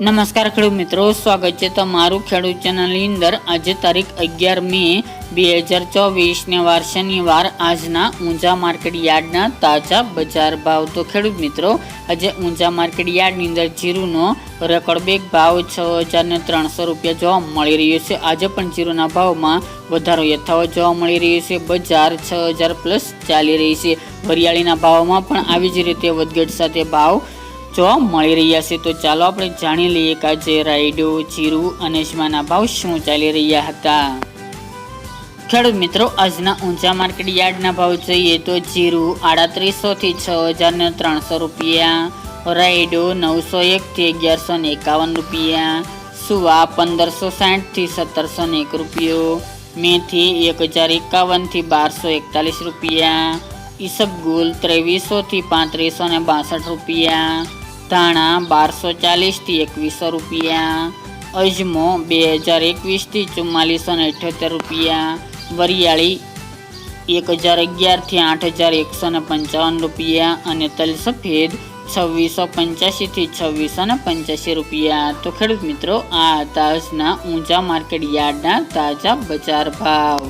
નમસ્કાર ખેડૂત મિત્રો, સ્વાગત છે તમારું ખેડૂત ચેનલની અંદર. આજે તારીખ અગિયાર મે બે હજાર ચોવીસને વાર શનિવાર. આજના ઊંઝા માર્કેટ યાર્ડના તાજા બજાર ભાવ. તો ખેડૂત મિત્રો, આજે ઊંઝા માર્કેટ યાર્ડની અંદર જીરુનો રેકોર્ડ બેગ ભાવ છ હજારને ત્રણસો રૂપિયા જોવા મળી રહ્યો છે. આજે પણ જીરુના ભાવમાં વધારો યથાવત જોવા મળી રહ્યો છે. બજાર છ હજાર પ્લસ ચાલી રહી છે. વરિયાળીના ભાવમાં પણ આવી જ રીતે વધઘટ સાથે ભાવ જોવા મળી રહ્યા છે, તો ચાલો આપણે જાણી લઈએ કે આજે રાયડો, જીરું અને અજમાના ભાવ શું ચાલી રહ્યા હતા. ખેડૂત મિત્રો, આજના ઊંચા માર્કેટ યાર્ડના ભાવ જોઈએ તો જીરું આડત્રીસો થી છ હજાર ને ત્રણસો રૂપિયા, રાયડો નવસો એક થી અગિયારસો ને એકાવન રૂપિયા, સુવા પંદરસો સાઠથી સત્તરસો ને એક રૂપિયો, મેથી એક હજાર એકાવનથી બારસો એકતાલીસ રૂપિયા, ઈસબગુલ ત્રેવીસો થી પાંત્રીસો ને બાસઠ રૂપિયા ધાણા બારસો ચાલીસથી એકવીસો રૂપિયા, અજમો બે હજાર એકવીસથી ચુમ્માલીસો ને અઠ્યોતેર રૂપિયા, વરિયાળી એક હજાર અગિયારથી આઠ હજાર એકસો ને પંચાવન રૂપિયા અને તલ સફેદ છવ્વીસો પંચ્યાસીથી છવ્વીસો ને પંચ્યાસી રૂપિયા. તો ખેડૂત મિત્રો, આ હતા આજના ઊંચા માર્કેટ યાર્ડના તાજા બજાર ભાવ.